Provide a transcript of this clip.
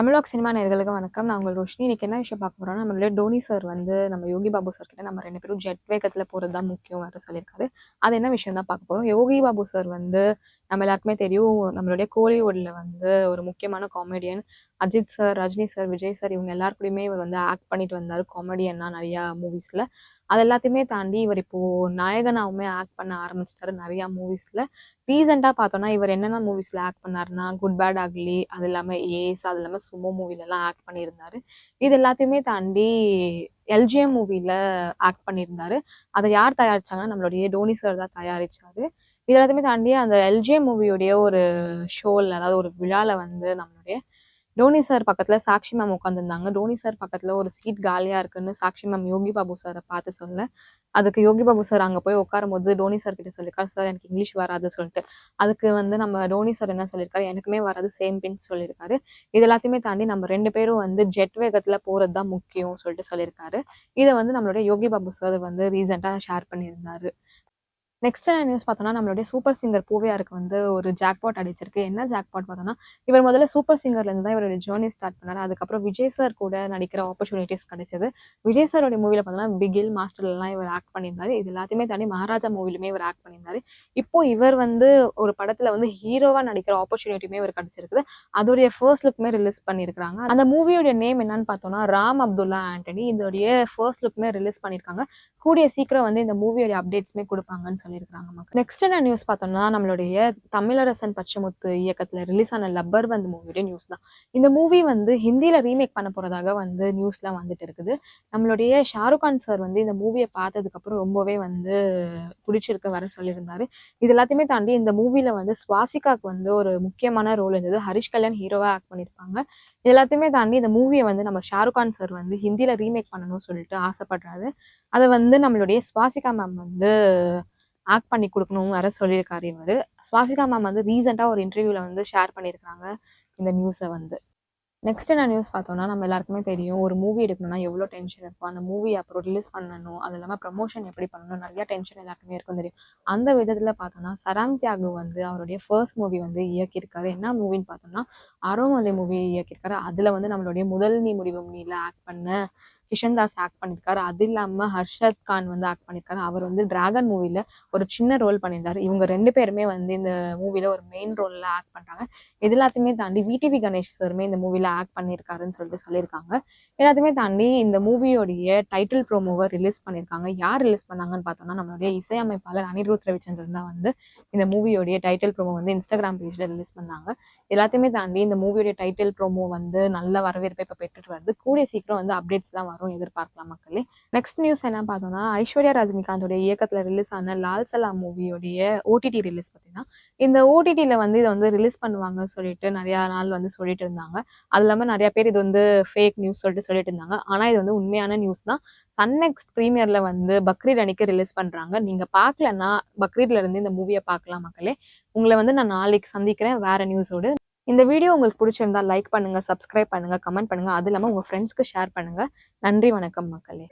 தமிழாக் cinema நேர்களுக்கு வணக்கம். நான் உங்கள் ரோஷினி. இன்றைக்கி என்ன விஷயம் பார்க்க போகிறோம்னா நம்மளுடைய டோனி சார் வந்து நம்ம யோகி பாபு சார் கிட்ட நம்ம ரெண்டு பேரும் ஜெட் வேகத்தில் போகிறது தான் முக்கியம் வேறு சொல்லியிருக்காரு. அது என்ன விஷயம் தான் பார்க்க போகிறோம் யோகி பாபு சார் வந்து நம்ம எல்லாருக்குமே தெரியும் நம்மளுடைய கோலிவுட்ல வந்து ஒரு முக்கியமான comedian Ajith sir Rajini sir Vijay sir இவங்க எல்லாருக்கூடயுமே இவர் வந்து ஆக்ட் பண்ணிட்டு வந்தார். காமெடியன்னா நிறையா மூவிஸில் அது எல்லாத்தையுமே தாண்டி இவர் இப்போ நாயகனாவுமே ஆக்ட் பண்ண ஆரம்பிச்சிட்டாரு நிறையா மூவிஸில் ரீசெண்டாக பார்த்தோன்னா இவர் என்னென்ன மூவிஸில் ஆக்ட் பண்ணாருன்னா குட் பேட் அக்லி அது இல்லாமல் ஏஸ் அது இல்லாமல் சுமோ மூவிலலாம் ஆக்ட் பண்ணியிருந்தாரு. இது எல்லாத்தையுமே தாண்டி எல்ஜிஎம் மூவியில் ஆக்ட் பண்ணியிருந்தாரு. அதை யார் தயாரிச்சாங்கன்னா நம்மளுடைய டோனி சார் தான் தயாரிச்சாரு. இது எல்லாத்தையுமே தாண்டி அந்த எல்ஜே மூவியுடைய ஒரு ஷோவில் அதாவது ஒரு விழாவில் வந்து நம்மளுடைய டோனி சார் பக்கத்தில் சாக்ஷி மேம் உட்காந்துருந்தாங்க டோனி சார் பக்கத்தில் ஒரு சீட் காலியாக இருக்குன்னு சாக்ஷி மேம் யோகி பாபு சாரை பார்த்து சொல்ல அதுக்கு யோகி பாபு சார் அங்கே போய் உட்காரும் போது டோனி சார் கிட்ட சொல்லியிருக்காரு சார் எனக்கு இங்கிலீஷ் வராது சொல்லிட்டு. அதுக்கு வந்து நம்ம டோனி சார் என்ன சொல்லியிருக்காரு எனக்குமே வராது சேம் பின் சொல்லியிருக்காரு இது எல்லாத்தையுமே தாண்டி நம்ம ரெண்டு பேரும் வந்து ஜெட் வேகத்தில் போகிறது தான் முக்கியம் சொல்லிட்டு சொல்லியிருக்காரு இதை வந்து நம்மளுடைய யோகி பாபு சார் வந்து ரீசெண்டாக ஷேர் பண்ணியிருந்தாரு. நெக்ஸ்ட் என்ன நியூஸ் பார்த்தோம்னா நம்மளுடைய சூப்பர் சிங்கர் பூவியாருக்கு வந்து ஒரு ஜாக்பாட் அடிச்சிருக்கு. என்ன ஜாக்பாட் பார்த்தோம்னா இவர் முதல்ல சூப்பர் சிங்கர்லேருந்து தான் இவரோட ஜேர்னி ஸ்டார்ட் பண்ணார். அதுக்கப்புறம் விஜய் சார் கூட நடிக்கிற ஆப்பர்ச்சுனிட்டிஸ் கிடைச்சது. விஜய் சாரோட மூவியில் பார்த்தோம்னா பிகில் மாஸ்டர்லாம் இவர் ஆக்ட் பண்ணியிருந்தாரு. இது எல்லாத்தையுமே தாண்டி மகாராஜா மூவிலுமே இவர் ஆக்ட் பண்ணியிருந்தாரு. இப்போ இவர் வந்து ஒரு படத்தில் வந்து ஹீரோவாக நடிக்கிற ஆப்பர்ச்சுனிட்டியுமே இவர் கிடைச்சிருக்குது. அதோடைய ஃபர்ஸ்ட் லுக்குமே ரிலீஸ் பண்ணியிருக்காங்க அந்த மூவியோட நேம் என்னன்னு பார்த்தோம்னா ராம் அப்துல்லா ஆண்டனி இதோடைய ஃபர்ஸ்ட் லுக்குமே ரிலீஸ் பண்ணியிருக்காங்க. கூடிய சீக்கிரம் வந்து இந்த மூவியோட அப்டேட்ஸ்மே கொடுப்பாங்கன்னு சொல்லி சொல்லியிருக்காங்க மக்கள். நெக்ஸ்ட் என்ன நியூஸ் பார்த்தோம்னா நம்மளுடைய தமிழரசன் பச்சமுத்து இயக்கத்தில் ரிலீஸ் ஆன லப்பர் வந்து மூவியோட நியூஸ் தான். இந்த மூவி வந்து ஹிந்தியில் ரீமேக் பண்ண போகிறதாக வந்து நியூஸ்லாம் வந்துட்டு இருக்குது. நம்மளுடைய ஷாருக் கான் சார் வந்து இந்த மூவியை பார்த்ததுக்கப்புறம் ரொம்பவே வந்து பிடிச்சிருக்கு வர சொல்லியிருந்தாரு. இது எல்லாத்தையுமே தாண்டி இந்த மூவியில் வந்து ஸ்வாசிகாக்கு வந்து ஒரு முக்கியமான ரோல் இருந்தது. ஹரிஷ் கல்யாண் ஹீரோவாக ஆக்ட் பண்ணியிருப்பாங்க. எல்லாத்தையுமே தாண்டி இந்த மூவியை வந்து நம்ம ஷாருக் கான் சார் வந்து ஹிந்தியில் ரீமேக் பண்ணணும்னு சொல்லிட்டு ஆசைப்படுறாரு. அதை வந்து நம்மளுடைய சுவாசிகா மேம் வந்து ஆக்ட் பண்ணி கொடுக்கணும் வர சொல்லியிருக்காரு இவர். சுவாசிகா மேம் வந்து ரீசெண்டாக ஒரு இன்டர்வியூவில் வந்து ஷேர் பண்ணியிருக்காங்க இந்த நியூஸை வந்து. நெக்ஸ்ட் என்ன நியூஸ் பார்த்தோம்னா நம்ம எல்லாருக்குமே தெரியும் ஒரு மூவி எடுக்கணும்னா எவ்வளோ டென்ஷன் இருக்கும். அந்த மூவி அப்புறம் ரிலீஸ் பண்ணணும். அது இல்லாமல் ப்ரமோஷன் எப்படி பண்ணணும்? நிறைய டென்ஷன் எல்லாருக்குமே இருக்கும் தெரியும். அந்த விதத்தில் பார்த்தோம்னா சராம் தியாகு வந்து அவருடைய ஃபர்ஸ்ட் மூவி வந்து இயக்கியிருக்காரு. என்ன மூவின்னு பார்த்தோம்னா அரோமலை மூவி இயக்கியிருக்காரு. அதில் வந்து நம்மளுடைய முதல் நீ முடிவு நீல ஆக்ட் பண்ண கிஷன் தாஸ் ஆக்ட் பண்ணியிருக்காரு அது இல்லாமல் ஹர்ஷத் கான் வந்து ஆக்ட் பண்ணியிருக்காரு அவர் வந்து டிராகன் மூவியில் ஒரு சின்ன ரோல் பண்ணியிருந்தாரு இவங்க ரெண்டு பேருமே வந்து இந்த மூவியில் ஒரு மெயின் ரோலில் ஆக்ட் பண்ணுறாங்க இது எல்லாத்தையுமே தாண்டி விடிவி கணேஷ் சாருமே இந்த மூவியில் ஆக்ட் பண்ணியிருக்காருன்னு சொல்லிட்டு சொல்லியிருக்காங்க. எல்லாத்தையுமே தாண்டி இந்த மூவியோடைய டைட்டில் ப்ரோமோவை ரிலீஸ் பண்ணியிருக்காங்க யார் ரிலீஸ் பண்ணாங்கன்னு பார்த்தோம்னா நம்மளுடைய இசையமைப்பாளர் அனிருத் ரவிச்சந்திரன் தான் வந்து இந்த மூவியோடைய டைட்டில் ப்ரோமோ வந்து இன்ஸ்டாகிராம் பேஜில் ரிலீஸ் பண்ணாங்க. எல்லாத்தையுமே தாண்டி இந்த மூவியோடைய டைட்டில் ப்ரோமோ வந்து நல்ல வரவேற்பை இப்போ பெற்றுட்டு வருது. கூடிய சீக்கிரம் வந்து அப்டேட்ஸ் தான் வரும் எதிர்பார்க்கலாம் மக்களே. நெக்ஸ்ட் நியூஸ் என்ன பார்த்தோம்னா ஐஸ்வர்யா ரஜினிகாந்தோடைய இயக்கத்தில் ரிலீஸ் ஆன லால் சலா மூவியோடைய ஓடிடி ரிலீஸ் பார்த்தீங்கன்னா இந்த ஓடிடியில் வந்து இதை வந்து ரிலீஸ் பண்ணுவாங்கன்னு சொல்லிட்டு நிறையா நாள் வந்து சொல்லிட்டு இருந்தாங்க. அது இல்லாமல் நிறைய பேர் இது வந்து ஃபேக் நியூஸ் சொல்லிட்டு சொல்லிட்டு இருந்தாங்க. ஆனால் இது வந்து உண்மையான நியூஸ் தான். சன் நெக்ஸ்ட் ப்ரீமியரில் வந்து பக்ரீத் அன்னைக்கு ரிலீஸ் பண்ணுறாங்க நீங்கள் பார்க்கலன்னா பக்ரீத்லேருந்து இந்த மூவியை பார்க்கலாம் மக்களே. உங்களை வந்து நான் நாளைக்கு சந்திக்கிறேன். வேறு நியூஸோடு இந்த வீடியோ உங்களுக்கு பிடிச்சிருந்தா லைக் பண்ணுங்க சப்ஸ்கிரைப் பண்ணுங்க கமெண்ட் பண்ணுங்க. அது இல்லாமல் உங்க ஃப்ரெண்ட்ஸ்க்கு ஷேர் பண்ணுங்க. நன்றி வணக்கம் மக்களே.